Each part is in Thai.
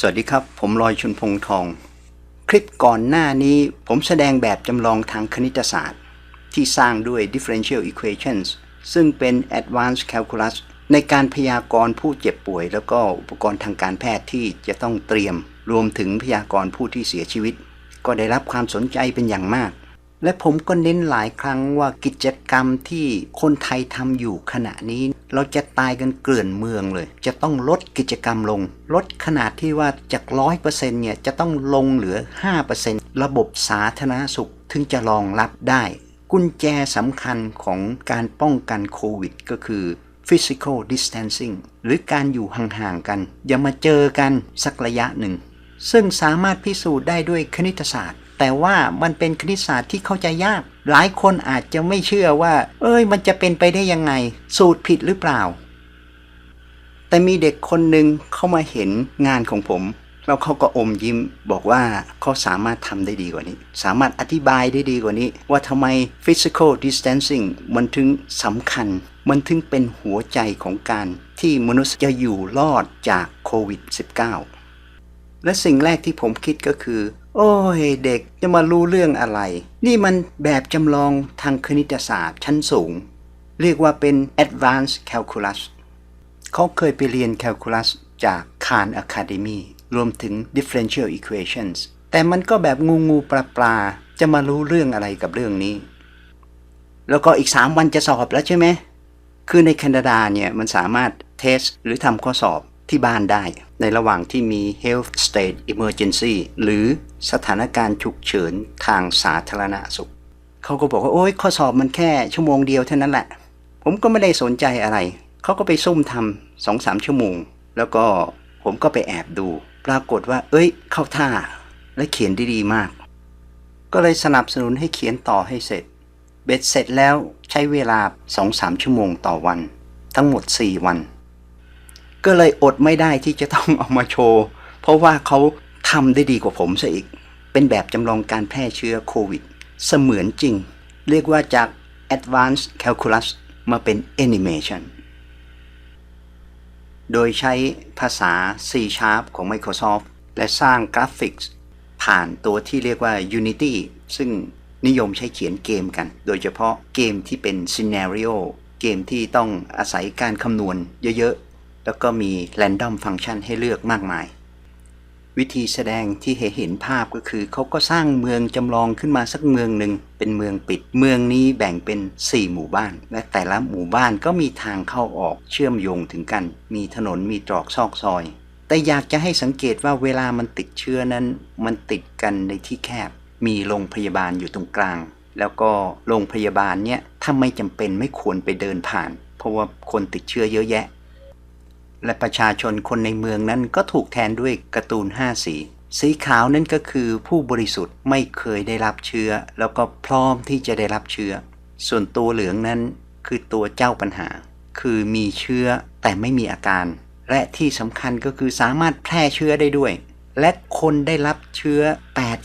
สวัสดีครับ ผมลอยชุนพงษ์ทอง คลิปก่อนหน้านี้ผมแสดงแบบจำลองทางคณิตศาสตร์ ที่สร้างด้วย differential equations ซึ่งเป็น advanced calculus ในการพยากรณ์ผู้เจ็บป่วย แล้วก็อุปกรณ์ทางการแพทย์ที่จะต้องเตรียม รวมถึงพยากรณ์ผู้ที่เสียชีวิต ก็ได้รับความสนใจเป็นอย่างมาก และผมก็เน้นหลายครั้งว่ากิจกรรมที่คนไทยทำอยู่ขณะนี้ เราจะตายกันเกลื่อนเมืองเลย จะต้องลดกิจกรรมลง ลดขนาดที่ว่าจากร้อยเปอร์เซ็นต์เนี่ยจะต้องลงเหลือ 5%ระบบสาธารณสุขถึงจะรองรับได้ กุญแจสำคัญของการป้องกันโควิดก็คือ physical distancing หรือการอยู่ห่างๆกัน อย่ามาเจอกันสักระยะหนึ่ง ซึ่งสามารถพิสูจน์ได้ด้วยคณิตศาสตร์ แต่ว่ามันเป็นคณิตศาสตร์ที่เข้าใจยาก หลายคนอาจจะไม่เชื่อว่า เอ้ย มันจะเป็นไปได้ยังไง สูตรผิดหรือเปล่า แต่มีเด็กคนหนึ่งเข้ามาเห็นงานของผมแล้วเขาก็อมยิ้มบอกว่าเขาสามารถทำได้ดีกว่านี้ สามารถอธิบายได้ดีกว่านี้ ว่าทำไม physical distancing มันถึงสำคัญ มันถึงเป็นหัวใจของการที่มนุษย์จะอยู่รอดจากโควิด -19 และสิ่งแรกที่ผมคิดก็คือ โอ้ยเด็กจะมารู้เรื่องอะไร นี่มันแบบจำลองทางคณิตศาสตร์ชั้นสูง เรียกว่าเป็น advanced calculus เขาเคยไปเรียนแคลคูลัสจากคานอะคาเดมีรวมถึง differential equations แต่มันก็แบบงูงูปลาปลาจะมารู้เรื่องอะไรกับเรื่องนี้ แล้วก็อีก 3 วันจะสอบแล้วใช่ไหม คือในแคนาดาเนี่ยมันสามารถเทสหรือทำข้อสอบ ที่บ้านได้ ในระหว่างที่มี health state emergency หรือสถานการณ์ฉุกเฉินทางสาธารณสุข เขาก็บอกว่า โอ้ยข้อสอบมันแค่ชั่วโมงเดียวเท่านั้นแหละ ผมก็ไม่ได้สนใจอะไร เขาก็ไปซุ่มทำสองสามชั่วโมง แล้วก็ผมก็ไปแอบดู ปรากฏว่า เอ้ย เข้าท่า และเขียนได้ดีมาก ก็เลยสนับสนุนให้เขียนต่อให้เสร็จ เบ็ดเสร็จแล้วใช้เวลาสองสามชั่วโมงต่อวัน ทั้งหมด 4 วัน ก็เลยอดไม่ได้ที่จะต้องเอามาโชว์ เพราะว่าเขาทำได้ดีกว่าผมซะอีก เป็นแบบจำลองการแพร่เชื้อโควิด เสมือนจริง เรียกว่าจาก Advanced Calculus มาเป็น Animation โดยใช้ภาษา C Sharp ของ Microsoft และสร้างกราฟิกผ่านตัวที่เรียกว่า Unity ซึ่งนิยมใช้เขียนเกมกัน โดยเฉพาะเกมที่เป็น Scenario เกมที่ต้องอาศัยการคำนวณเยอะ แล้วก็มี Random Function ให้เลือกมากมาย วิธีแสดงที่เห็นภาพก็คือเขาก็สร้างเมืองจำลองขึ้นมาสักเมืองหนึ่งเป็นเมืองปิด เมืองนี้แบ่งเป็น 4 หมู่บ้าน และแต่ละหมู่บ้านก็มีทางเข้าออกเชื่อมโยงถึงกัน มีถนนมีตรอกซอกซอย แต่อยากจะให้สังเกตว่าเวลามันติดเชื้อนั้นมันติดกันในที่แคบ มีโรงพยาบาลอยู่ตรงกลางแล้วก็โรงพยาบาลเนี้ยถ้าไม่จำเป็นไม่ควรไปเดินผ่าน เพราะว่าคนติดเชื้อเยอะแยะ และประชาชนคนในเมืองนั้นก็ถูกแทนด้วยการ์ตูน 5 สี สีขาวนั่นก็คือผู้บริสุทธิ์ไม่เคยได้รับเชื้อ แล้วก็พร้อมที่จะได้รับเชื้อ ส่วนตัวเหลืองนั้นคือตัวเจ้าปัญหา คือมีเชื้อแต่ไม่มีอาการ และที่สำคัญก็คือสามารถแพร่เชื้อได้ด้วย และคนได้รับเชื้อ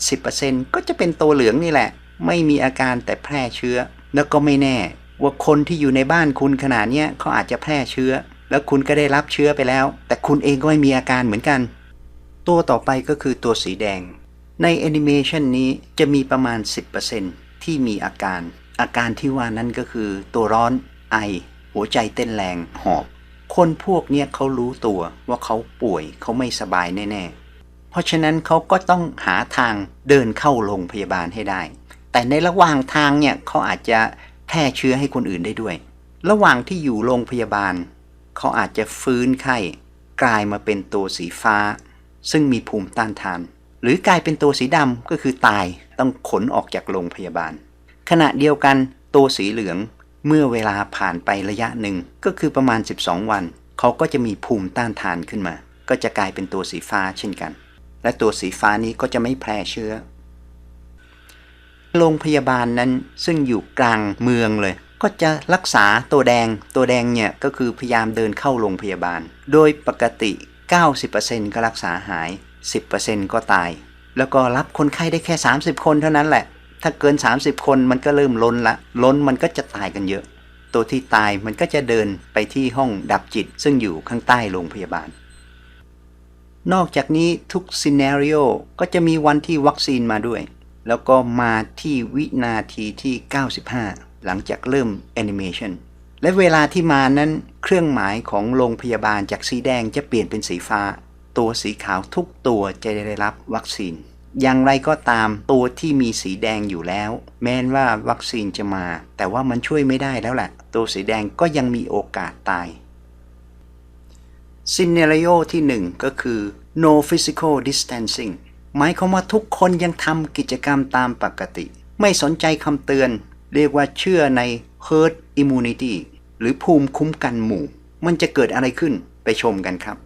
80%ก็จะเป็นตัวเหลืองนี่แหละ ไม่มีอาการแต่แพร่เชื้อ แล้วก็ไม่แน่ว่าคนที่อยู่ในบ้านคุณขนาดนี้เขาอาจจะแพร่เชื้อ แล้วคุณก็ได้รับเชื้อไปแล้ว แต่คุณเองก็ไม่มีอาการเหมือนกัน ตัวต่อไปก็คือตัวสีแดง ในแอนิเมชันนี้จะมีประมาณ 10%ที่มีอาการ อาการที่ว่านั้นก็คือ ตัวร้อนไอ หัวใจเต้นแรงหอบ คนพวกเนี้ยเขารู้ตัวว่าเขาป่วยเขาไม่สบายแน่ๆ เพราะฉะนั้นเขาก็ต้องหาทางเดินเข้าโรงพยาบาลให้ได้ แต่ในระหว่างทางเนี่ยเขาอาจจะแพร่เชื้อให้คนอื่นได้ด้วย ระหว่างที่อยู่โรงพยาบาล เขาอาจจะฟื้นไข้กลายมาเป็นตัวสีฟ้า ซึ่งมีภูมิต้านทาน หรือกลายเป็นตัวสีดำก็คือตายต้องขนออกจากโรงพยาบาล ขณะเดียวกันตัวสีเหลืองเมื่อเวลาผ่านไประยะหนึ่งก็คือประมาณ 12 วัน เขาก็จะมีภูมิต้านทานขึ้นมา ก็จะกลายเป็นตัวสีฟ้าเช่นกัน และตัวสีฟ้านี้ก็จะไม่แพร่เชื้อ โรงพยาบาลนั้นซึ่งอยู่กลางเมืองเลย ก็จะรักษาตัวแดง ตัวแดงเนี่ยก็คือพยายามเดินเข้าโรงพยาบาล โดยปกติ 90%ก็รักษาหาย 10%ก็ตาย แล้วก็รับคนไข้ได้แค่ 30 คนเท่านั้นแหละ ถ้าเกิน 30 คนมันก็เริ่มล้นละ ล้นมันก็จะตายกันเยอะ ตัวที่ตายมันก็จะเดินไปที่ห้องดับจิต ซึ่งอยู่ข้างใต้โรงพยาบาล นอกจากนี้ทุกซีนารีโอก็จะมีวันที่วัคซีนมาด้วย แล้วก็มาที่วินาทีที่ 95 หลังจากเริ่มแอนิเมชันและเวลาที่มานั้นเครื่องหมายของโรงพยาบาลจากสีแดงจะเปลี่ยนเป็นสีฟ้า ตัวสีขาวทุกตัวจะได้รับวัคซีน อย่างไรก็ตามตัวที่มีสีแดงอยู่แล้ว แม้นว่าวัคซีนจะมา แต่ว่ามันช่วยไม่ได้แล้วแหละตัวสีแดงก็ยังมีโอกาสตายซินเนริโอที่ 1 ก็คือ no physical distancing หมายความว่าทุกคนยังทำกิจกรรมตามปกติ ไม่สนใจคำเตือน เรียกว่าเชื่อใน herd immunity หรือภูมิคุ้มกันหมู่ มันจะเกิดอะไรขึ้นไปชมกันครับ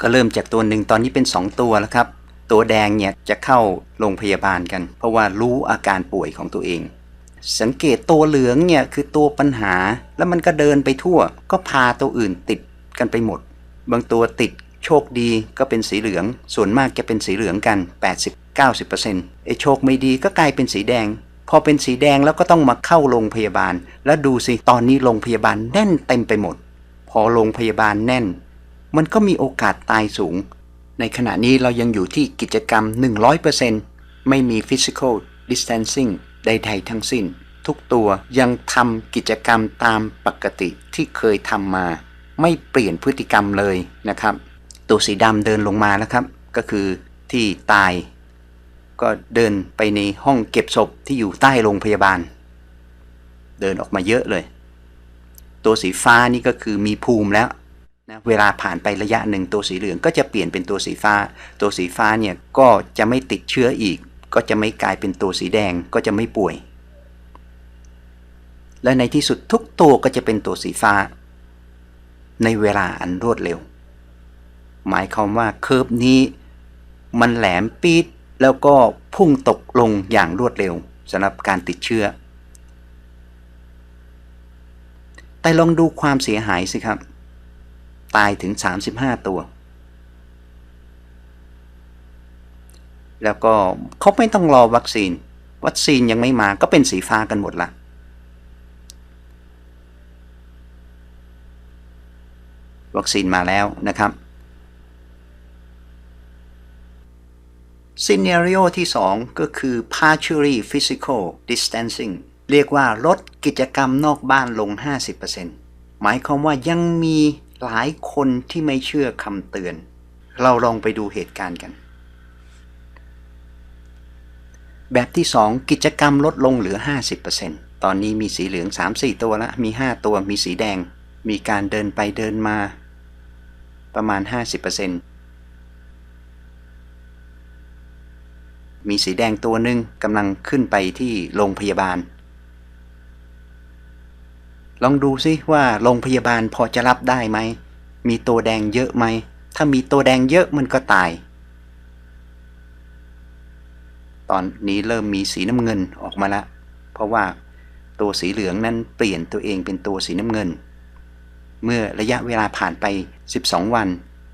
ก็เริ่มจากตัวหนึ่งตอนนี้เป็น 2 ตัวแล้วครับ ตัวแดงเนี่ยจะเข้าโรงพยาบาลกัน เพราะว่ารู้อาการป่วยของตัวเอง สังเกตตัวเหลืองเนี่ยคือตัวปัญหา แล้วมันก็เดินไปทั่ว ก็พาตัวอื่นติดกันไปหมด บางตัวติดโชคดีก็เป็นสีเหลือง ส่วนมากจะเป็นสีเหลืองกัน 80-90%ไอ้โชคไม่ดีก็กลายเป็นสีแดง พอเป็นสีแดงแล้วก็ต้องมาเข้าโรงพยาบาล แล้วดูสิตอนนี้โรงพยาบาลแน่นเต็มไปหมด พอโรงพยาบาลแน่น มันก็มีโอกาสตายสูง ในขณะนี้เรายังอยู่ที่กิจกรรม 100%ไม่มี physical distancing ใดๆทั้งสิ้น ทุกตัวยังทำกิจกรรมตามปกติที่เคยทำมา ไม่เปลี่ยนพฤติกรรมเลยนะครับ ตัวสีดำเดินลงมาแล้วครับ ก็คือที่ตาย ก็เดินไปในห้องเก็บศพที่อยู่ใต้โรงพยาบาล เดินออกมาเยอะเลย ตัวสีฟ้านี่ก็คือมีภูมิแล้วนะเวลาผ่านไประยะหนึ่งตัวสีเหลืองก็จะเปลี่ยนเป็นตัวสีฟ้า ตัวสีฟ้าเนี่ยก็จะไม่ติดเชื้ออีก ก็จะไม่กลายเป็นตัวสีแดงก็จะไม่ป่วย และในที่สุดทุกตัวก็จะเป็นตัวสีฟ้า ในเวลาอันรวดเร็ว หมายความว่าเคอร์ฟนี้ มันแหลมปีด แล้วก็พุ่งตกลงอย่างรวดเร็วสำหรับการติดเชื้อ แต่ลองดูความเสียหายสิครับ ตายถึง 35 ตัว แล้วก็เขาไม่ต้องรอวัคซีน วัคซีนยังไม่มาก็เป็นสีฟ้ากันหมดละวัคซีนมาแล้วนะครับ ซีเน r ร o ที่ 2 ก็คือ partially physical distancing เรียกว่าลดกิจกรรมนอกบ้านลง 50%หมายความว่ายังมีหลายคนที่ไม่เชื่อคำเตือน เราลองไปดูเหตุการณ์กัน แบบที่ 2 กิจกรรมลดลงเหลือ 50%ตอนนี้มีสีเหลือง 3-4 ตัวแล้วมี 5 ตัวมีสีแดง มีการเดินไปเดินมา ประมาณ 50% มีสีแดงตัวหนึ่งกำลังขึ้นไปที่โรงพยาบาล ลองดูซิว่าโรงพยาบาลพอจะรับได้ไหม มีตัวแดงเยอะไหม ถ้ามีตัวแดงเยอะมันก็ตาย ตอนนี้เริ่มมีสีน้ำเงินออกมาล้วเพราะว่าตัวสีเหลืองนั้นเปลี่ยนตัวเองเป็นตัวสีน้ำเงิน เมื่อระยะเวลาผ่านไป 12 วัน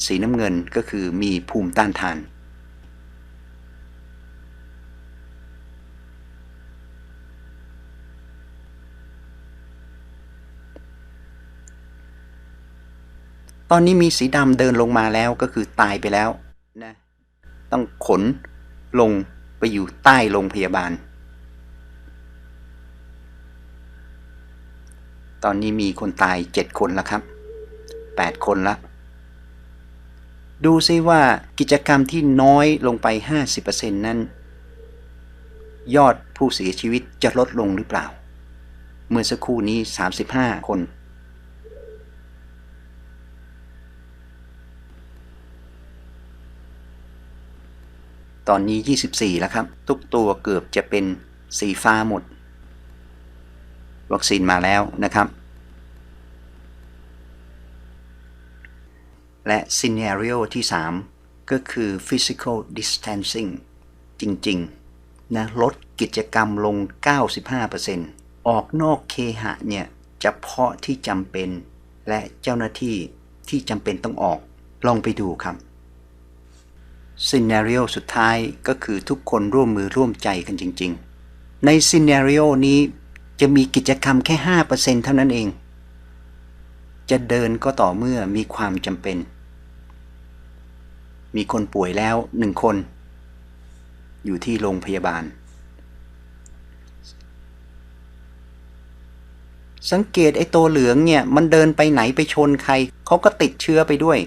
สีน้ำเงินก็คือมีภูมิต้านทาน ตอนนี้มีสีดำเดินลงมาแล้วก็คือตายไปแล้วนะต้องขนลงไปอยู่ใต้โรงพยาบาล ตอนนี้มีคนตาย7คนแล้วครับ8คนละ ดูซิว่ากิจกรรมที่น้อยลงไป 50%นั้น ยอดผู้เสียชีวิตจะลดลงหรือเปล่า เมื่อสักครู่นี้ 35 คน ตอนนี้ 24 แล้วครับ ทุกตัวเกือบจะเป็นสีฟ้าหมด วัคซีนมาแล้วนะครับ และ scenario ที่ 3 ก็คือ physical distancing จริง ๆ นะ ลดกิจกรรมลง 95%ออกนอกเคหะเนี่ยเฉพาะที่จำเป็น และเจ้าหน้าที่ที่จำเป็นต้องออก ลองไปดูครับ ซีนารีโอสุดท้ายก็คือทุกคนร่วมมือร่วมใจกันจริง ๆ ในซีนารีโอนี้จะมีกิจกรรมแค่ 5%เท่านั้นเอง จะเดินก็ต่อเมื่อมีความจำเป็น มีคนป่วยแล้วหนึ่งคน อยู่ที่โรงพยาบาล สังเกตไอ้ตัวเหลืองเนี่ย มันเดินไปไหนไปชนใคร เขาก็ติดเชื้อไปด้วย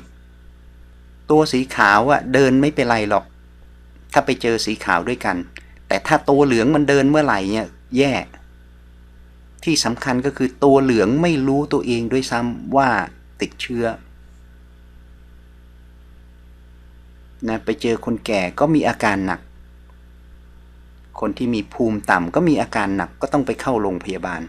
ตัวสีขาวอะ่ะเดินไม่เป็นไรหรอก ถ้าไปเจอสีขาวด้วยกัน แต่ถ้าตัวเหลืองมันเดินเมื่อไหร่เนี่ยแย่ ที่สำคัญก็คือตัวเหลืองไม่รู้ตัวเองด้วยซ้ำว่าติดเชื้อนะไปเจอคนแก่ก็มีอาการหนัก คนที่มีภูมิต่ำก็มีอาการหนักก็ต้องไปเข้าโรงพยาบาล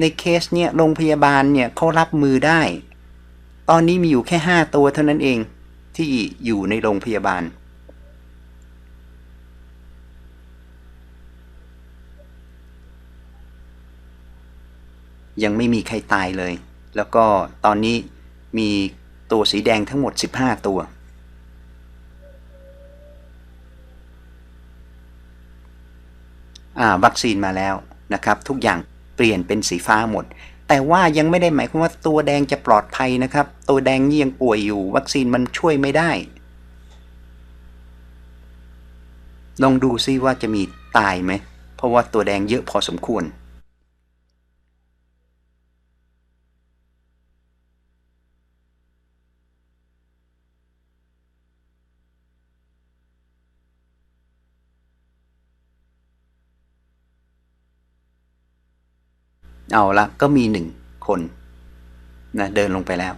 ในเคสเนี่ยโรงพยาบาลเนี่ยเขารับมือได้ ตอนนี้มีอยู่แค่ 5 ตัวเท่านั้นเองที่อยู่ในโรงพยาบาล ยังไม่มีใครตายเลย แล้วก็ตอนนี้มีตัวสีแดงทั้งหมด 15 ตัวอ่าวัคซีนมาแล้วนะครับทุกอย่าง เปลี่ยนเป็นสีฟ้าหมด แต่ว่ายังไม่ได้หมายความว่าตัวแดงจะปลอดภัยนะครับ ตัวแดงนี่ยังป่วยอยู่ วัคซีนมันช่วยไม่ได้ ลองดูซิว่าจะมีตายไหม เพราะว่าตัวแดงเยอะพอสมควร เอาละก็มีหนึ่งคนนะเดินลงไปแล้ว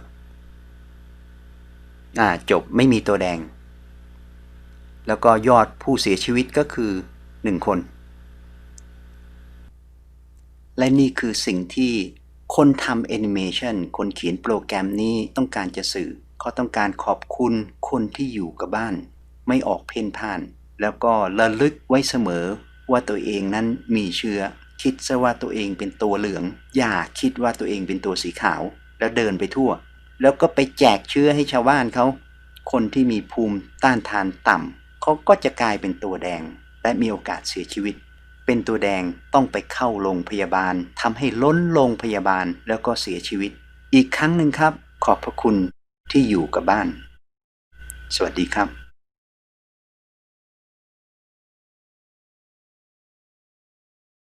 อ่าจบไม่มีตัวแดง แล้วก็ยอดผู้เสียชีวิตก็คือหนึ่งคน และนี่คือสิ่งที่คนทำแอนิเมชันคนเขียนโปรแกรมนี้ต้องการจะสื่อเขาต้องการขอบคุณคนที่อยู่กับบ้าน ไม่ออกเพ่นพ่าน แล้วก็ระลึกไว้เสมอว่าตัวเองนั้นมีเชื้อ คิดซะว่าตัวเองเป็นตัวเหลือง อย่าคิดว่าตัวเองเป็นตัวสีขาว แล้วเดินไปทั่ว แล้วก็ไปแจกเชื้อให้ชาวบ้านเขา คนที่มีภูมิต้านทานต่ำเขาก็จะกลายเป็นตัวแดง และมีโอกาสเสียชีวิต เป็นตัวแดงต้องไปเข้าโรงพยาบาลทำให้ล้นโรงพยาบาลแล้วก็เสียชีวิต อีกครั้งหนึ่งครับ ขอบพระคุณที่อยู่กับบ้าน สวัสดีครับ